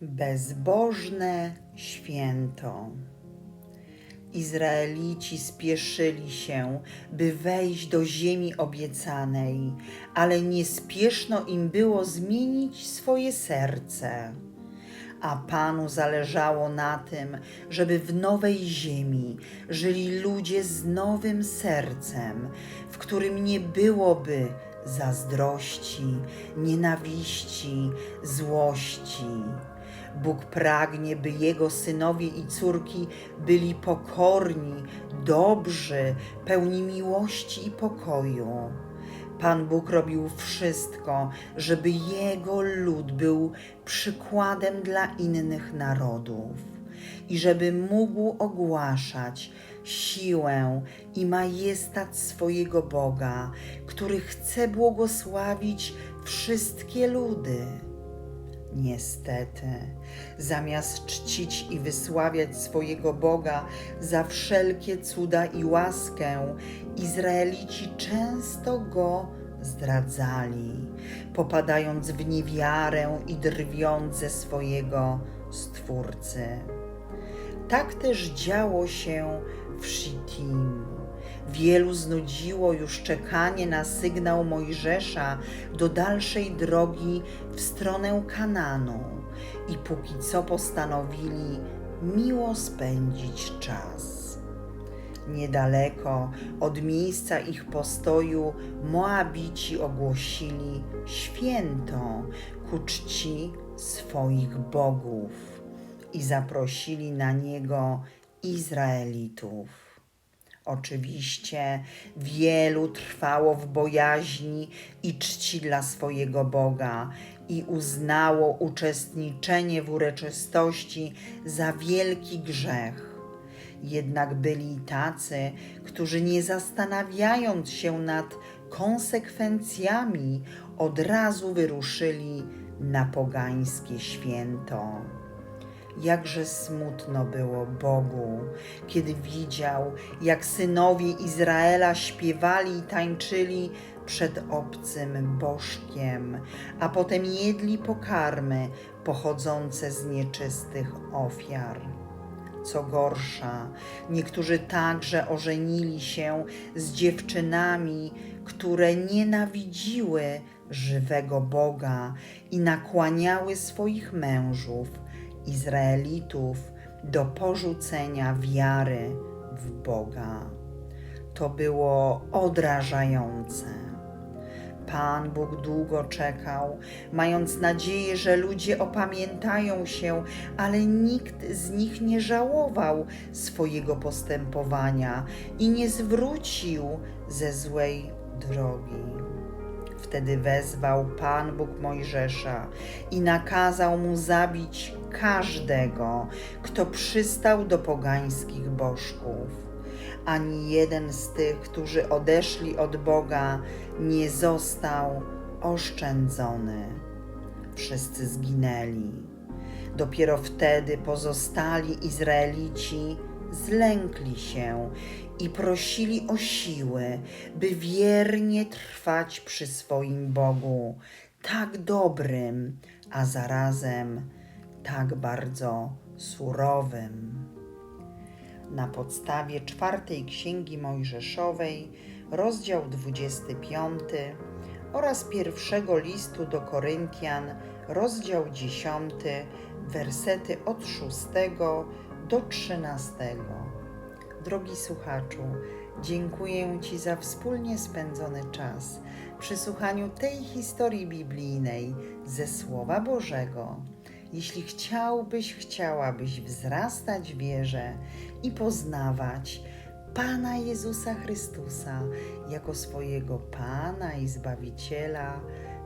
Bezbożne święto. Izraelici spieszyli się, by wejść do ziemi obiecanej, ale nie spieszno im było zmienić swoje serce. A Panu zależało na tym, żeby w nowej ziemi żyli ludzie z nowym sercem, w którym nie byłoby zazdrości, nienawiści, złości. Bóg pragnie, by Jego synowie i córki byli pokorni, dobrzy, pełni miłości i pokoju. Pan Bóg robił wszystko, żeby Jego lud był przykładem dla innych narodów i żeby mógł ogłaszać siłę i majestat swojego Boga, który chce błogosławić wszystkie ludy. Niestety, zamiast czcić i wysławiać swojego Boga za wszelkie cuda i łaskę, Izraelici często go zdradzali, popadając w niewiarę i drwiąc ze swojego Stwórcy. Tak też działo się w Shittim. Wielu znudziło już czekanie na sygnał Mojżesza do dalszej drogi w stronę Kananu i póki co postanowili miło spędzić czas. Niedaleko od miejsca ich postoju Moabici ogłosili święto ku czci swoich bogów i zaprosili na niego Izraelitów. Oczywiście wielu trwało w bojaźni i czci dla swojego Boga i uznało uczestniczenie w uroczystości za wielki grzech. Jednak byli tacy, którzy nie zastanawiając się nad konsekwencjami, od razu wyruszyli na pogańskie święto. Jakże smutno było Bogu, kiedy widział, jak synowie Izraela śpiewali i tańczyli przed obcym bożkiem, a potem jedli pokarmy pochodzące z nieczystych ofiar. Co gorsza, niektórzy także ożenili się z dziewczynami, które nienawidziły żywego Boga i nakłaniały swoich mężów Izraelitów do porzucenia wiary w Boga. To było odrażające. Pan Bóg długo czekał, mając nadzieję, że ludzie opamiętają się, ale nikt z nich nie żałował swojego postępowania i nie zwrócił ze złej drogi. Wtedy wezwał Pan Bóg Mojżesza i nakazał mu zabić każdego, kto przystał do pogańskich bożków. Ani jeden z tych, którzy odeszli od Boga, nie został oszczędzony. Wszyscy zginęli. Dopiero wtedy pozostali Izraelici zlękli się i prosili o siły, by wiernie trwać przy swoim Bogu, tak dobrym, a zarazem tak bardzo surowym. Na podstawie czwartej Księgi Mojżeszowej, rozdział 25 oraz pierwszego listu do Koryntian, rozdział 10, wersety od 6 do 13. Drogi słuchaczu, dziękuję Ci za wspólnie spędzony czas przy słuchaniu tej historii biblijnej ze Słowa Bożego. Jeśli chciałbyś, chciałabyś wzrastać wierze i poznawać Pana Jezusa Chrystusa jako swojego Pana i Zbawiciela,